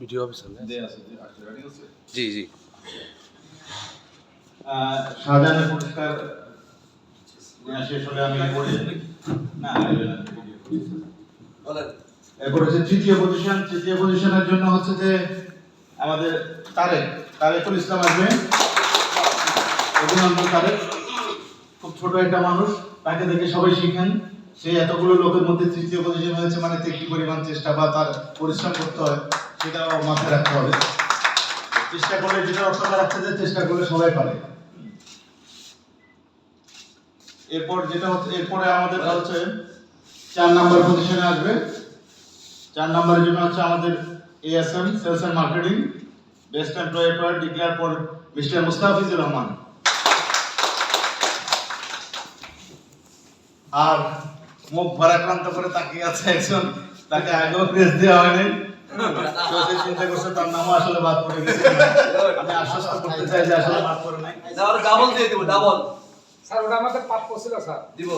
Video officer দেয়া আছে? জি জি শাহজাহানের পুরস্কার শেষ হলে আমি না এরপর হচ্ছে তৃতীয় পজিশন তৃতীয় পজিশনের জন্য হচ্ছে যে আমাদের তারেক তারেকুল ইসলাম আসবে। অভিনন্দন তারেক। খুব ছোট একটা মানুষ তাকে দেখে সবাই শিখেন। সে এতগুলো লোকের মধ্যে তৃতীয় পজিশন হয়েছে মানে তে কি পরিমাণ চেষ্টা বা তার পরিশ্রম করতে হয়। সেটাও মাথায় রাখতে হবে। চেষ্টা করলে যেটা অর্থটা রাখতে যে চেষ্টা করলে সবাই পারে। এরপর যেটা হচ্ছে, এরপরে আমাদের হচ্ছে চার নাম্বার পজিশনে আসবে। চার নাম্বারের জন্য হচ্ছে আমাদের ASM sales and marketing best employee এরপর declare for mister Mustafizur Rahman আর মুখ ভারাক্রান্ত করে তাকিয়ে আছে একজন, তাকে আগেও প্রেস দেওয়া হয়নি। সে চিন্তা করছে তার নামও আসলে বাদ পড়ে গেছে। আমি আশ্বস্ত করতে চাই যে আসলে বাদ পড়ে নাই। ডাবল দিয়ে দিব ডাবল স্যার ওটা আমাদের প্রাপ্য ছিল স্যার। দিব।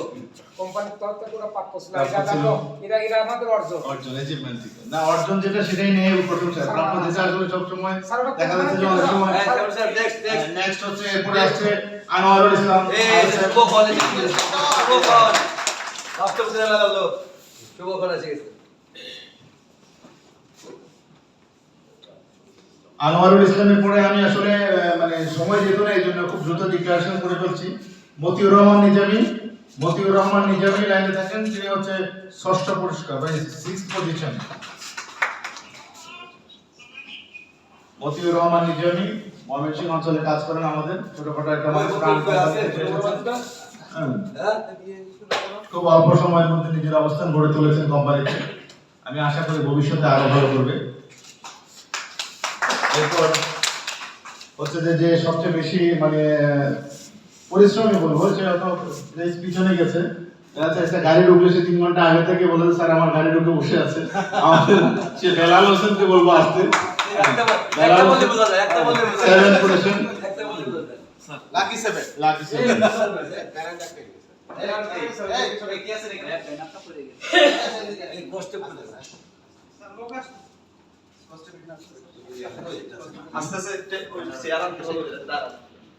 কোম্পানির তরফ থেকে ওটা প্রাপ্য ছিল। এটা ছিল। এটা এটা আমাদের অর্জন। অর্জন অ্যাচিভমেন্ট থেকে না অর্জন যেটা সেটাই নেই প্রশংসা। প্রাপ্য যেটা আসলে সবসময় স্যার, ওটা দেখা যাচ্ছে যে অনেক সময় হ্যাঁ sir sir next next next হচ্ছে এরপরে আসছে আনোয়ারুল ইসলাম। এই শুভ গেছে। শুভ ফল। সপ্তম দিনে লাগালো শুভ এসে গেছে। আনোয়ারুল ইসলামের পরে আমি আসলে মানে সময় যেত না এই জন্য খুব দ্রুত ডিক্লারেশন করে ফেলছি। মতিউর রহমান নিজামী মতিউর রহমান নিজামী লাইনে থাকেন তিনি হচ্ছে ষষ্ঠ পুরস্কার মানে সিক্স পজিশন মতিউর রহমান নিজামী ময়মনসিংহ অঞ্চলে কাজ করেন আমাদের ছোটখাটো একটা। হ্যাঁ। হ্যাঁ খুব অল্প সময়ের মধ্যে নিজের অবস্থান গড়ে তুলেছেন কোম্পানিতে আমি আশা করি ভবিষ্যতে আরও ভালো করবে। এরপর হচ্ছে যে যে সবচেয়ে বেশি মানে পরিশ্রমী বলব সে হয়তো রেস পিছনে গেছে একটা গাড়ি ঢুকলে সে তিন ঘণ্টা আগে থেকে বলে স্যার আমার গাড়ি ঢুকে বসে আছে সে বেলাল হোসেনকে বলব আসতে seven lucky seven lucky seven আস্তে আস্তে চেয়ার আনতে হবে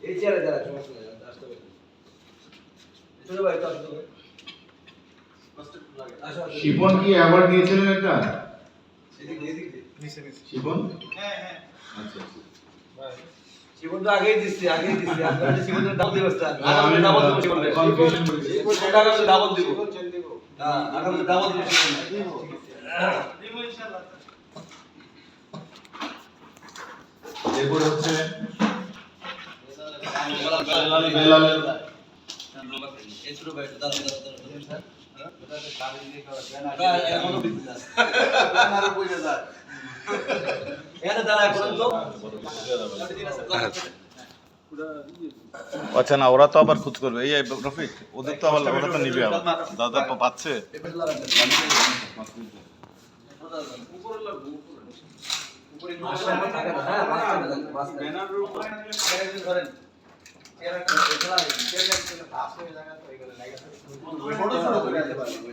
এই চেয়ারে যারা সমস্যা নেই আসতে হবে। চলে ভাই তো আসতে হবে শিপন কি অ্যাওয়ার্ড নিয়েছিলেন একটা। শিপন? হ্যাঁ হ্যাঁ। আচ্ছা আচ্ছা। জীবন তো আগেই দিচ্ছি আগেই দিচ্ছি। আপনার জীবনের ডাবল দিব স্যার আমি আগামী দিব জীবনে confusion হয়ে গেছে। সেটা আগামী দিব। হ্যাঁ আগামী ডাবল দিব এরপর হচ্ছে বেলাল বেলালের এই ছোট ভাই দাদা দাদা দাদা হ্যাঁ এখনও বিদ্যুৎ আছে আরও বইটা যায় এখানে করেন তো আচ্ছা না, ওরা তো আবার খুঁজ করবে। এই রফিক, ওদের তো আবার ওরা তো নিবে আবার। দাদা পাচ্ছে? না, হ্যাঁ, লাগাতে পারবে,